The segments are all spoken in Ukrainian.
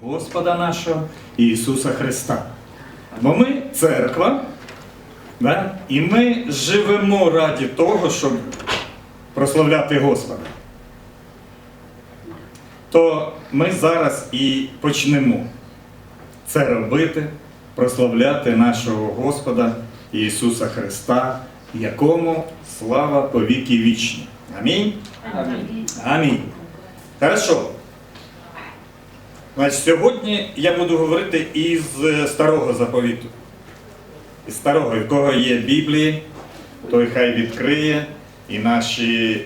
Господа нашого Ісуса Христа. Бо ми церква, да? і ми живемо раді того, щоб прославляти Господа. То ми зараз і почнемо це робити, прославляти нашого Господа Ісуса Христа, якому слава повіки вічні. Амінь. Амінь. Хорошо. Значить, сьогодні я буду говорити із е, старого заповіту. Із старого, в кого є Біблії, той хай відкриє, і наші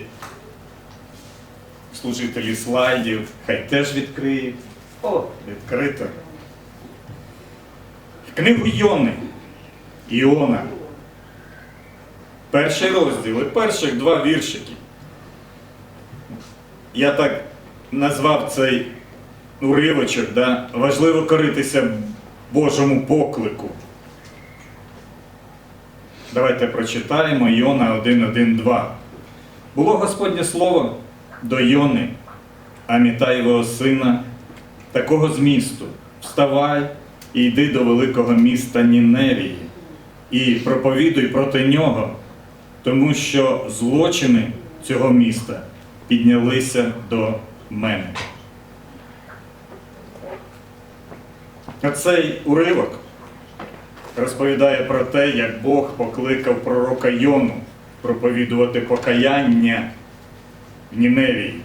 служителі слайдів хай теж відкриють. О, відкрито. Книгу Йони. Іона. Перший розділ і перших два віршики. Я так назвав цей уривочок, да? важливо коритися Божому поклику. Давайте прочитаємо Йона 1.1.2. Було Господнє слово до Йони, Амітаєвого сина, такого змісту. Вставай і йди до великого міста Ніневії і проповідуй проти нього, тому що злочини цього міста піднялися до мене. Оцей уривок розповідає про те, як Бог покликав пророка Йону проповідувати покаяння в Ніневії,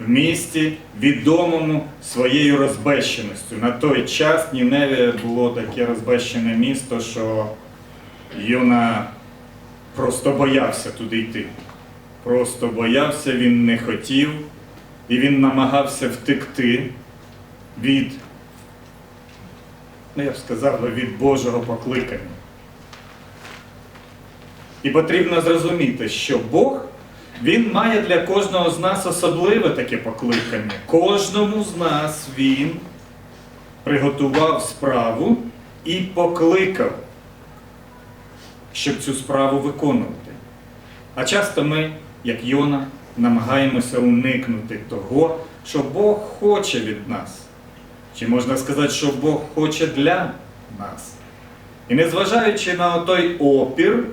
в місті, відомому своєю розбещеністю. На той час Ніневія було таке розбещене місто, що Йона просто боявся туди йти. Просто боявся, він не хотів, і він намагався втекти від ну я б сказав, би, від Божого покликання. І потрібно зрозуміти, що Бог, Він має для кожного з нас особливе таке покликання. Кожному з нас Він приготував справу і покликав, щоб цю справу виконувати. А часто ми, як Йона, намагаємося уникнути того, що Бог хоче від нас. Чи можна сказати, що Бог хоче для нас? І незважаючи на той опір,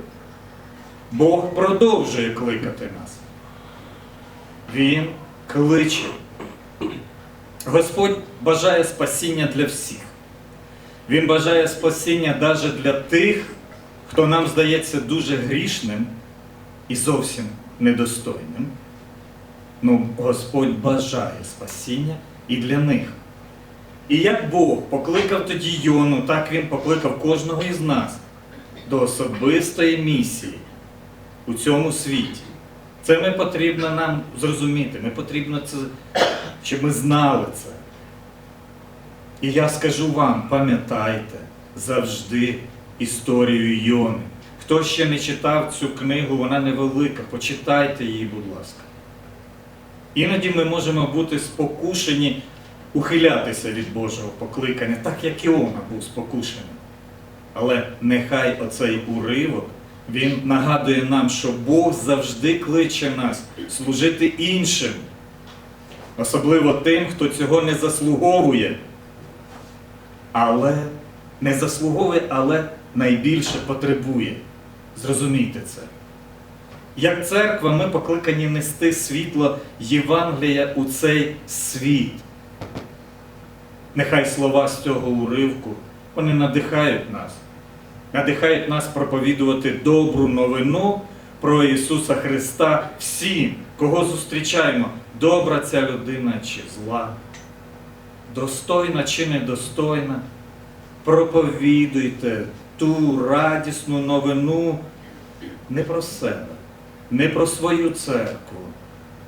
Бог продовжує кликати нас. Він кличе. Господь бажає спасіння для всіх. Він бажає спасіння навіть для тих, хто нам здається дуже грішним і зовсім недостойним. Ну, Господь бажає спасіння і для них. І як Бог покликав тоді Йону, так Він покликав кожного із нас до особистої місії у цьому світі. Це ми потрібно нам зрозуміти. Ми потрібно це, щоб ми знали це. І я скажу вам, пам'ятайте завжди історію Йони. Хто ще не читав цю книгу, вона невелика, почитайте її, будь ласка. Іноді ми можемо бути спокушені ухилятися від Божого покликання, так як Іона був спокушений. Але нехай оцей уривок, він нагадує нам, що Бог завжди кличе нас служити іншим, особливо тим, хто цього не заслуговує. Але не заслуговує, але найбільше потребує. Зрозумійте це. Як церква, ми покликані нести світло Євангелія у цей світ. Нехай слова з цього уривку вони надихають нас, надихають нас проповідувати добру новину про Ісуса Христа всім, кого зустрічаємо, добра ця людина чи зла, достойна чи недостойна. Проповідуйте ту радісну новину не про себе, не про свою церкву,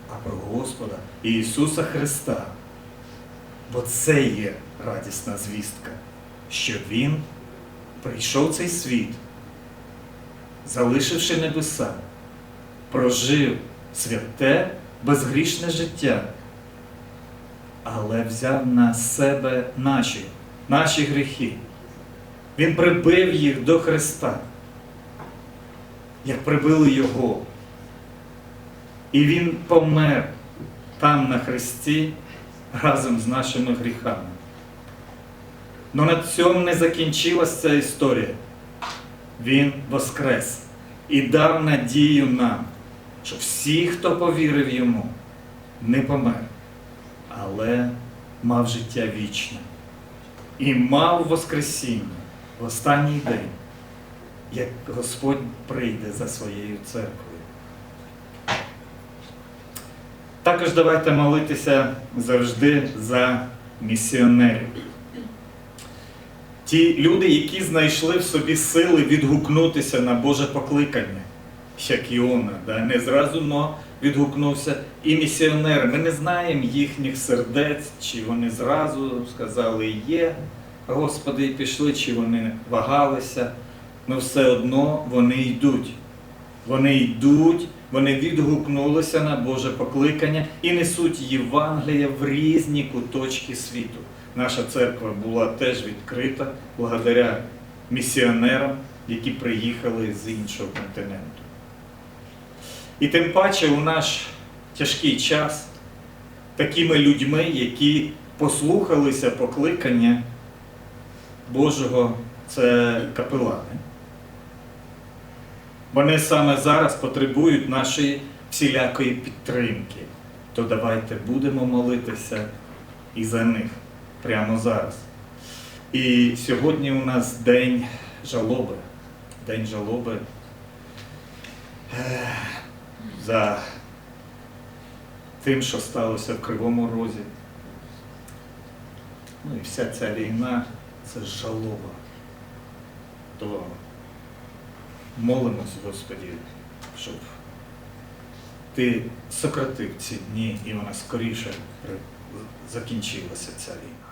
а про Господа Ісуса Христа. Бо це є радісна звістка, що Він прийшов цей світ, залишивши небеса, прожив святе, безгрішне життя, але взяв на себе наші, наші гріхи. Він прибив їх до Христа, як прибили Його. І Він помер там на Христі разом з нашими гріхами. Но на цьому не закінчилась ця історія. Він воскрес і дав надію нам, що всі, хто повірив йому, не помер, але мав життя вічне і мав Воскресіння в останній день, як Господь прийде за своєю церквою. Також давайте молитися завжди за місіонерів. Ті люди, які знайшли в собі сили відгукнутися на Боже покликання, як Іона, да? не зразу но відгукнувся і місіонери. Ми не знаємо їхніх сердець, чи вони зразу сказали є, Господи, і пішли, чи вони вагалися. але все одно вони йдуть. Вони йдуть, вони відгукнулися на Боже покликання і несуть Євангелія в різні куточки світу. Наша церква була теж відкрита благодаря місіонерам, які приїхали з іншого континенту. І тим паче у наш тяжкий час такими людьми, які послухалися покликання Божого, це капелани. Вони саме зараз потребують нашої всілякої підтримки. То давайте будемо молитися і за них прямо зараз. І сьогодні у нас день жалоби. День жалоби за тим, що сталося в Кривому Розі. Ну і вся ця війна це жалоба. То молимось, Господі, щоб ти сократив ці дні і вона скоріше закінчилася ця війна.